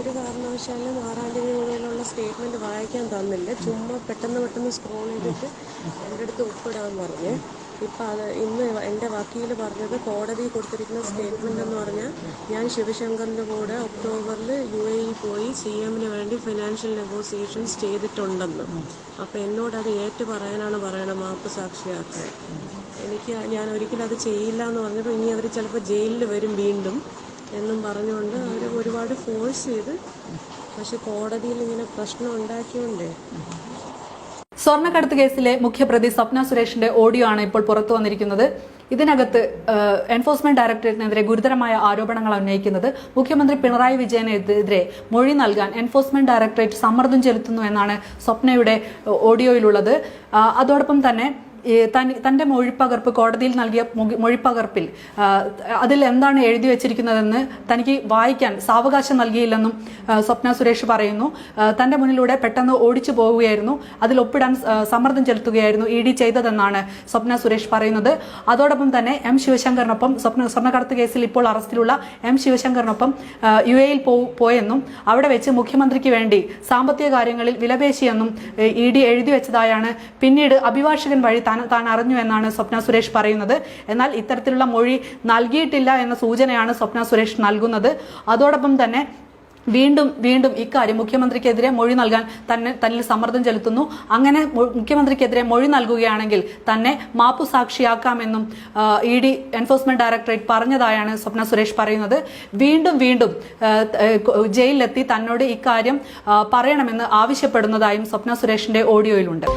ഒരു കാരണവശാലും ആറാം തീയതി സ്റ്റേറ്റ്മെന്റ് സ്റ്റേറ്റ്മെന്റ് വായിക്കാൻ തന്നില്ല. ചുമ്മാ പെട്ടെന്ന് പെട്ടെന്ന് സ്ക്രോൾ ചെയ്തിട്ട് എന്റെ അടുത്ത് ഒപ്പിടാൻ പറഞ്ഞ്. ഇപ്പം അത് ഇന്ന് എന്റെ വക്കീൽ പറഞ്ഞത് കോടതി കൊടുത്തിരിക്കുന്ന സ്റ്റേറ്റ്മെന്റ് എന്ന് പറഞ്ഞാൽ ഞാൻ ശിവശങ്കറിന്റെ കൂടെ ഒക്ടോബറിൽ യു എ ഇ പോയി സി എമ്മിന് വേണ്ടി ഫിനാൻഷ്യൽ നെഗോസിയേഷൻസ് ചെയ്തിട്ടുണ്ടെന്ന്. അപ്പോൾ എന്നോട് അത് ഏറ്റു പറയാനാണ് പറയണത് മാപ്പ് സാക്ഷിയാക്കാൻ. എനിക്ക് ഞാൻ ഒരിക്കലും അത് ചെയ്യില്ല എന്ന് പറഞ്ഞപ്പോൾ ഇനി അവർ ചിലപ്പോൾ ജയിലിൽ വരും വീണ്ടും. എന്നും പറഞ്ഞുകൊണ്ട് അവർ ഒരുപാട് ഫോഴ്സ് ചെയ്ത് പക്ഷെ കോടതിയിൽ ഇങ്ങനെ പ്രശ്നം ഉണ്ടാക്കിയോണ്ടേ. സ്വർണക്കടത്ത് കേസിലെ മുഖ്യപ്രതി സ്വപ്ന സുരേഷിന്റെ ഓഡിയോ ആണ് ഇപ്പോൾ പുറത്തു വന്നിരിക്കുന്നത്. ഇതിനകത്ത് എൻഫോഴ്സ്മെന്റ് ഡയറക്ടറേറ്റിനെതിരെ ഗുരുതരമായ ആരോപണങ്ങൾ ഉന്നയിക്കുന്നത് മുഖ്യമന്ത്രി പിണറായി വിജയനെതിരെ മൊഴി നൽകാൻ എൻഫോഴ്സ്മെന്റ് ഡയറക്ടറേറ്റ് സമ്മർദ്ദം ചെലുത്തുന്നു എന്നാണ് സ്വപ്നയുടെ ഓഡിയോയിലുള്ളത്. അതോടൊപ്പം തന്നെ ഈ തൻ- തന്റെ മൊഴിപ്പകർപ്പ് കോടതിയിൽ നൽകിയ മൊഴി- മൊഴിപ്പകർപ്പിൽ അതിൽ എന്താണ് എഴുതി വെച്ചിരിക്കുന്നതെന്ന് തനിക്ക് വായിക്കാൻ സാവകാശം നൽകിയില്ലെന്നും സ്വപ്ന സുരേഷ് പറയുന്നു. തന്റെ മുന്നിലൂടെ പെട്ടെന്ന് ഓടിച്ചു പോവുകയായിരുന്നു. അതിൽ ഒപ്പിടാൻ സമ്മർദ്ദം ചെലുത്തുകയായിരുന്നു ഇ ഡി ചെയ്തതെന്നാണ് സ്വപ്ന സുരേഷ് പറയുന്നത്. അതോടൊപ്പം തന്നെ എം ശിവശങ്കറിനൊപ്പം സ്വപ്ന സ്വർണക്കടത്ത് കേസിൽ ഇപ്പോൾ അറസ്റ്റിലുള്ള എം ശിവശങ്കറിനൊപ്പം യു എയിൽ പോയെന്നും അവിടെ വെച്ച് മുഖ്യമന്ത്രിക്ക് വേണ്ടി സാമ്പത്തിക കാര്യങ്ങളിൽ വിലപേശിയെന്നും ഇ ഡി എഴുതി വെച്ചതായാണ് പിന്നീട് അഭിഭാഷകൻ വഴി താൻ താൻ അറിഞ്ഞു എന്നാണ് സ്വപ്ന സുരേഷ് പറയുന്നത്. എന്നാൽ ഇത്തരത്തിലുള്ള മൊഴി നൽകിയിട്ടില്ല എന്ന സൂചനയാണ് സ്വപ്ന സുരേഷ് നൽകുന്നത്. അതോടൊപ്പം തന്നെ വീണ്ടും വീണ്ടും ഇക്കാര്യം മുഖ്യമന്ത്രിക്കെതിരെ മൊഴി നൽകാൻ തന്നെ തന്നിൽ സമ്മർദ്ദം ചെലുത്തുന്നു. അങ്ങനെ മുഖ്യമന്ത്രിക്കെതിരെ മൊഴി നൽകുകയാണെങ്കിൽ തന്നെ മാപ്പു സാക്ഷിയാക്കാമെന്നും ഇ ഡി എൻഫോഴ്സ്മെന്റ് ഡയറക്ടറേറ്റ് പറഞ്ഞതായാണ് സ്വപ്ന സുരേഷ് പറയുന്നത്. വീണ്ടും വീണ്ടും ജയിലിലെത്തി തന്നോട് ഇക്കാര്യം പറയണമെന്ന് ആവശ്യപ്പെടുന്നതായും സ്വപ്ന സുരേഷിന്റെ ഓഡിയോയിലുണ്ട്.